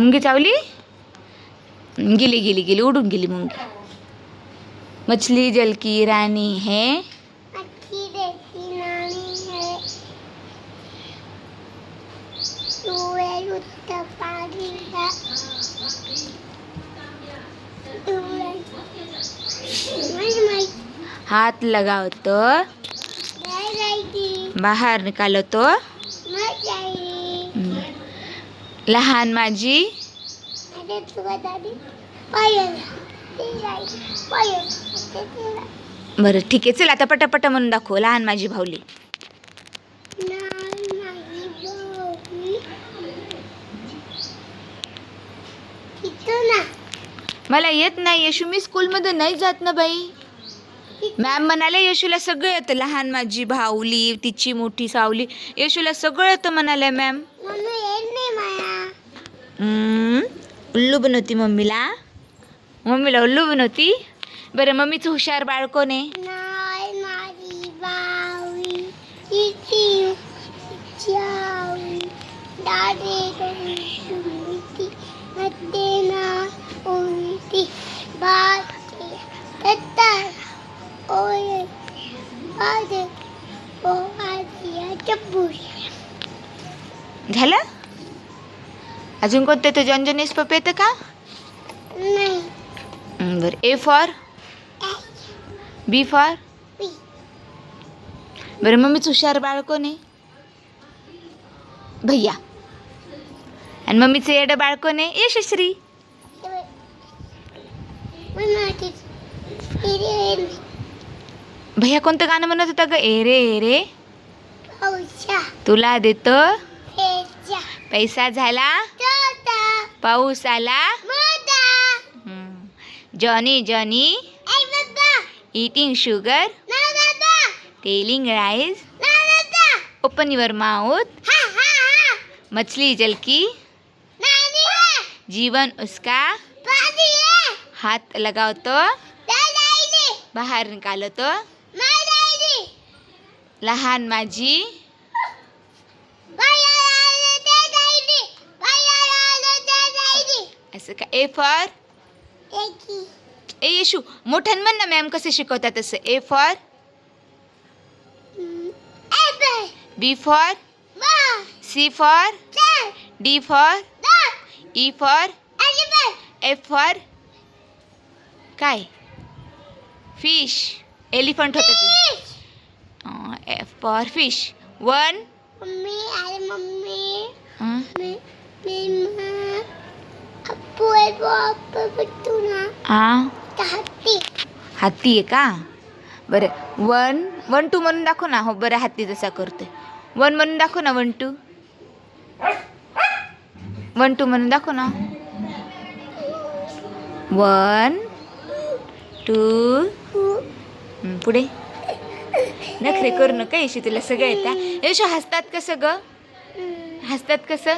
मुंगी चावली? गेली गेली गेली उडून गेली मुंगी। मछली जल की रानी है। अच्छी देखी नानी है। सूरज उठता पानी है। सूरज मैं मैं हात लगाव तो। मैं जाएगी। बाहेर निकालो तो। मैं जाएगी। हम्म. लहान माझी? बरं ठीक आहे. चल आता पटापटा म्हणून दाखव लहान माझी भावली मला येत नाही यशू. मी स्कूलमध्ये नाही जात ना बाई. मॅम म्हणाले यशूला सगळं येतं. लहान माझी भावली तिची मोठी सावली. यशूला सगळं येतं म्हणाले मॅम मम्मी येत नाही माया हम्म, उल्लू बनवती मम्मीला. मम्मीला उल्लू बनवती? बरं मम्मीचं हुशार बाळ कोण आहे? daddy अजून कोणतं तर जॉन्जनीस पप येतं का? बरं. ए फॉर बी फॉर बरं मम्मीचं हुशार बाळ कोण आहे? भैया. आणि मम्मीचं येडं बाळ कोण आहे? यशश्री भैया कोणतं गाणं म्हणत होता ग? ए रे ए रे. तुला देतो. पैसा झाला? पाऊस आला. Johnny Johnny. Eating sugar telling rice open your mouth हा हा हा. मछली जल की नानी है. जीवन उसका? पादी है. हाथ लगाओ तो? दादाईली बाहेर निकालो तो? लहान माझी भैया आले दादाईली भैया आले दादाईली असं का? A for? ए येशू मोठ्यान म्हण ना मॅम कसे शिकवतात तसं A for? B for? C for? D for? E for? F for? काय? फिश. एलिफंट होतं F for fish. One? Mummy mummy हं? मी मी मा ना हत्ती. हत्ती आहे का? बरं वन वन टू म्हणून दाखव ना. हो बरं हत्ती जसा करतोय. वन म्हणून दाखव ना वन टू. वन टू म्हणून दाखव ना. One two. पुढे. नखरे करू नका यशू तुला सगळं येतं. यशू हसतात कसं ग? हसतात कसं?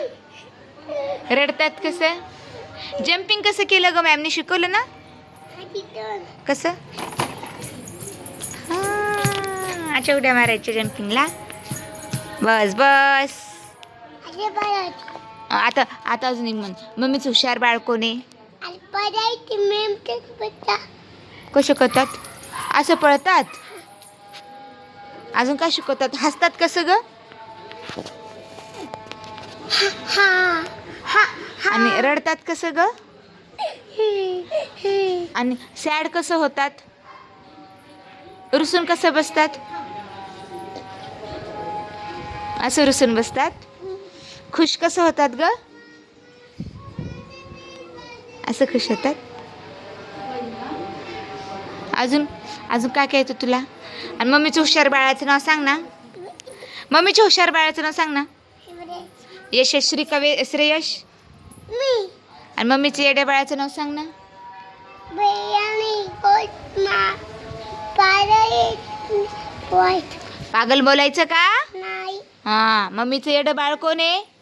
रडतात कसं? जम्पिंग कसं केलं ग मॅमने शिकवलं ना? कसं? हा, उड्या मारायच्या जम्पिंगला बस बस. आता आता अजून एक म्हण. मम्मीच हुशार बाळ कोण आहे? कसं करतात असं पळतात? अजून काय शिकवतात? हसतात कसं ग? हा. आणि रडतात कसं ग? आणि सॅड कसं होतात? रुसून कसं बसतात? असं रुसून बसतात? खुश कसं होतात ग? असं खुश होतात? अजून अजून काय काय येतं तुला? आणि मम्मीचं हुशार बाळाचं नाव सांग ना. मम्मीच्या हुशार बाळाचं नाव सांग ना. यशश्री कवे श्रेयश? मी. आणि मम्मीचं येड्या बाळाचं नाव सांग ना. पागल बोलायचं का? नाही. हा मम्मीचं येडं बाळ कोण आहे?